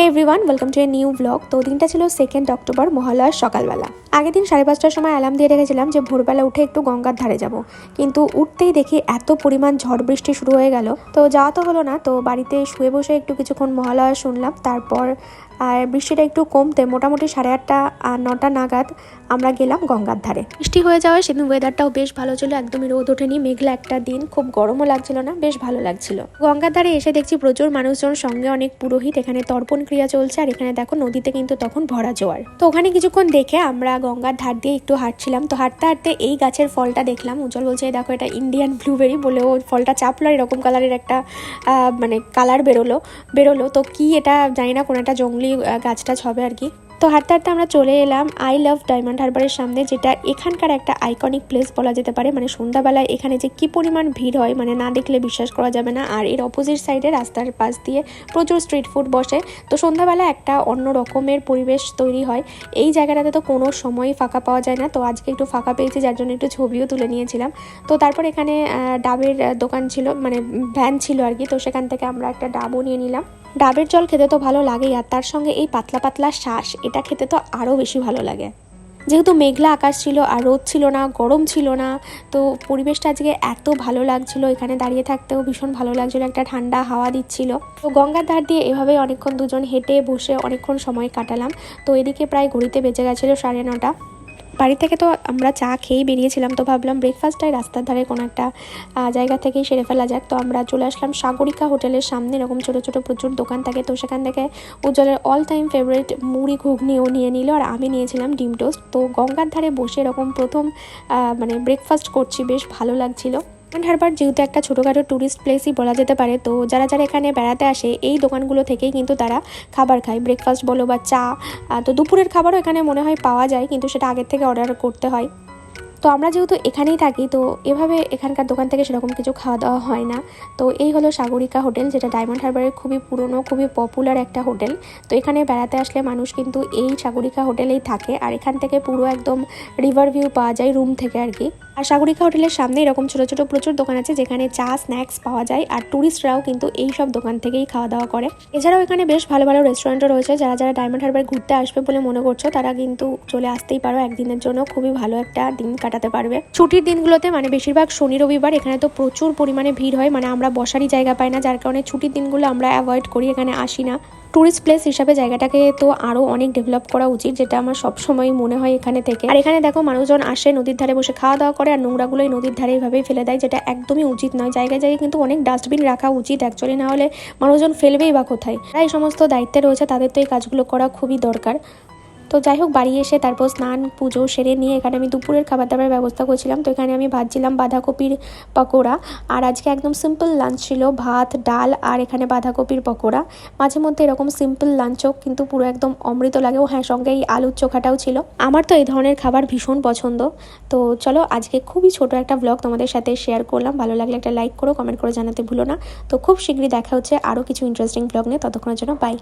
Hey everyone welcome to a new blog তো দিনটা ছিল সেকেন্ড অক্টোবর মহালয়ার সকালবেলা। আগের দিন সাড়ে পাঁচটার সময় অ্যালার্ম দিয়ে রেখেছিলাম যে ভোরবেলা উঠে একটু গঙ্গার ধারে যাব। কিন্তু উঠতেই দেখি এত পরিমাণ ঝড় বৃষ্টি শুরু হয়ে গেল। তো যাওয়া তো হলো না, তো বাড়িতে শুয়ে বসে একটু কিছুক্ষণ মহালয়া শুনলাম। তারপর আর বৃষ্টিটা একটু কমতে মোটামুটি সাড়ে আটটা আর নটা নাগাদ আমরা গেলাম গঙ্গার ধারে। বৃষ্টি হয়ে যাওয়ায় সেদিন ওয়েদারটাও বেশ ভালো ছিল, একদমই রোদ ওঠেনি, মেঘলা একটা দিন, খুব গরমও লাগছিল না, বেশ ভালো লাগছিল। গঙ্গার ধারে এসে দেখছি প্রচুর মানুষজন, সঙ্গে অনেক পুরোহিত, এখানে তর্পণ ক্রিয়া চলছে, আর এখানে দেখো নদীতে কিন্তু তখন ভরা জোয়ার। তো ওখানে কিছুক্ষণ দেখে আমরা গঙ্গার ধার দিয়ে একটু হাঁটছিলাম, তো হাঁটতে হাঁটতে এই গাছের ফলটা দেখলাম, উজ্জ্বল বলছে, "এই দেখো, এটা ইন্ডিয়ান ব্লুবেরি বলে ও ফলটা চাপলো এরকম কালারের একটা মানে কালার বেরোলো বেরোলো, তো কি এটা জানি না, কোনো একটা জঙ্গলি গাছ টাছ হবে আর কি। তো হাঁটতে হাঁটতে আমরা চলে এলাম আই লাভ ডায়মন্ড হারবারের সামনে, যেটা এখানকার একটা আইকনিক প্লেস বলা যেতে পারে। মানে সন্ধ্যাবেলায় এখানে যে কি পরিমাণ ভিড় হয় মানে না দেখলে বিশ্বাস করা যাবে না। আর এর অপোজিট সাইডে রাস্তার পাশ দিয়ে প্রচুর স্ট্রিট ফুড বসে। তো সন্ধ্যাবেলা একটা অন্য রকমের পরিবেশ তৈরি হয়। এই জায়গাটাতে তো কোনো সময়ই ফাঁকা পাওয়া যায় না। তো আজকে একটু ফাঁকা পেয়েছি, যার জন্য একটু ছবিও তুলে নিয়েছিলাম। তো তারপর এখানে ডাবের দোকান ছিল মানে ভ্যান ছিল আর কি। তো সেখান থেকে আমরা একটা ডাবও নিয়ে নিলাম। ডাবের জল খেতে তো ভালো লাগেই, আর তার সঙ্গে এই পাতলা পাতলা শ্বাস এটা খেতে তো আরও বেশি ভালো লাগে। যেহেতু মেঘলা আকাশ ছিল আর রোদ ছিল না, গরম ছিল না, তো পরিবেশটা আজকে এত ভালো লাগছিল, এখানে দাঁড়িয়ে থাকতেও ভীষণ ভালো লাগছিল, একটা ঠান্ডা হাওয়া দিচ্ছিল। তো গঙ্গার ধার দিয়ে এভাবেই অনেকক্ষণ দুজন হেঁটে বসে অনেকক্ষণ সময় কাটালাম। তো এদিকে প্রায় ঘড়িতে বেজে গেছিল সাড়ে নটা। বাড়ি থেকে তো আমরা চা খেয়েই বেরিয়েছিলাম, তো ভাবলাম ব্রেকফাস্টটাই রাস্তার ধারে কোনো একটা জায়গা থেকেই সেরে ফেলা যাক। তো আমরা চলে আসলাম সাগরিকা হোটেলের সামনে, এরকম ছোটো ছোটো প্রচুর দোকান থাকে, তো সেখান থেকে উজ্জ্বলের অল টাইম ফেভারিট মুড়ি ঘুগনিও নিয়ে নিল আর আমি নিয়েছিলাম ডিম টোস্ট তো গঙ্গার ধারে বসে এরকম প্রথম মানে ব্রেকফাস্ট করছি, বেশ ভালো লাগছিল। হারবার যেহেতু একটা ছোটোখাটো ট্যুরিস্ট প্লেসই বলা যেতে পারে, তো যারা যারা এখানে বেড়াতে আসে, এই দোকানগুলো থেকেই কিন্তু তারা খাবার খায়। ব্রেকফাস্ট বলো বা চা তো দুপুরের খাবারও এখানে মনে হয় পাওয়া যায়, কিন্তু সেটা আগের থেকে অর্ডার করতে হয়। তো আমরা যেহেতু এখানেই থাকি, তো এভাবে এখানকার দোকান থেকে সেরকম কিছু খাওয়া দাওয়া হয় না। তো এই হলো সাগরিকা হোটেল, যেটা ডায়মন্ড হারবারের খুবই পুরনো, খুবই পপুলার একটা হোটেল। তো এখানে বেড়াতে আসলে মানুষ কিন্তু এই সাগরিকা হোটেলেই থাকে, আর এখান থেকে পুরো একদম রিভার ভিউ পাওয়া যায় রুম থেকে আর কি। আর সাগরিকা হোটেলের সামনে এরকম ছোটো ছোটো প্রচুর দোকান আছে যেখানে চা, স্ন্যাক্স পাওয়া যায় আর ট্যুরিস্টরাও কিন্তু এই সব দোকান থেকেই খাওয়া দাওয়া করে। এছাড়াও এখানে বেশ ভালো ভালো রেস্টুরেন্টও রয়েছে। যারা যারা ডায়মন্ড হারবার ঘুরতে আসবে বলে মনে করছ, তারা কিন্তু চলে আসতেই পারো একদিনের জন্য। খুবই ভালো একটা দিন কাটাতে পারবে। ছুটির দিনগুলোতে মানে বেশিরভাগ শনি, রবিবার এখানে তো প্রচুর পরিমাণে ভিড় হয়। মানে আমরা বসারই জায়গা পাই না, যার কারণে ছুটির দিনগুলো আমরা অ্যাভয়েড করি, এখানে আসি না। ট্যুরিস্ট প্লেস হিসাবে জায়গাটাকে তো আরও অনেক ডেভেলপ করা উচিত, যেটা আমার সবসময় মনে হয় এখানে থেকে। আর এখানে দেখো মানুষজন আসে, নদীর ধারে বসে খাওয়া দাওয়া করে, আর নোংরাগুলোই নদীর ধারে এইভাবেই ফেলে দেয়, যেটা একদমই উচিত নয়। জায়গায় জায়গায় কিন্তু অনেক ডাস্টবিন রাখা উচিত অ্যাকচুয়ালি না হলে মানুষজন ফেলবেই বা কোথায়। তাই সমস্ত দায়িত্বে রয়েছে, তাদের তো এই কাজগুলো করা খুবই দরকার। তো যাই হোক, বাড়ি এসে তারপর স্নান, পুজো সেরে নিয়ে এখানে আমি দুপুরের খাবার দাবারের ব্যবস্থা করছিলাম। তো এখানে আমি ভাজছিলাম বাঁধাকপির পকোড়া। আর আজকে একদম সিম্পল লাঞ্চ ছিল, ভাত, ডাল আর এখানে বাঁধাকপির পকোড়া। মাঝে মধ্যে এরকম সিম্পল লাঞ্চও কিন্তু পুরো একদম অমৃত লাগে। ও হ্যাঁ সঙ্গে এই আলুর চোখাটাও ছিল। আমার তো এই ধরনের খাবার ভীষণ পছন্দ। তো চলো, আজকে খুবই ছোট একটা ব্লগ তোমাদের সাথে শেয়ার করলাম। ভালো লাগলে একটা লাইক করো কমেন্ট করে জানাতে ভুলো না। তো খুব শীঘ্রই দেখা হচ্ছে আরও কিছু ইন্টারেস্টিং ব্লগ নিয়ে। ততক্ষণের জন্য বাই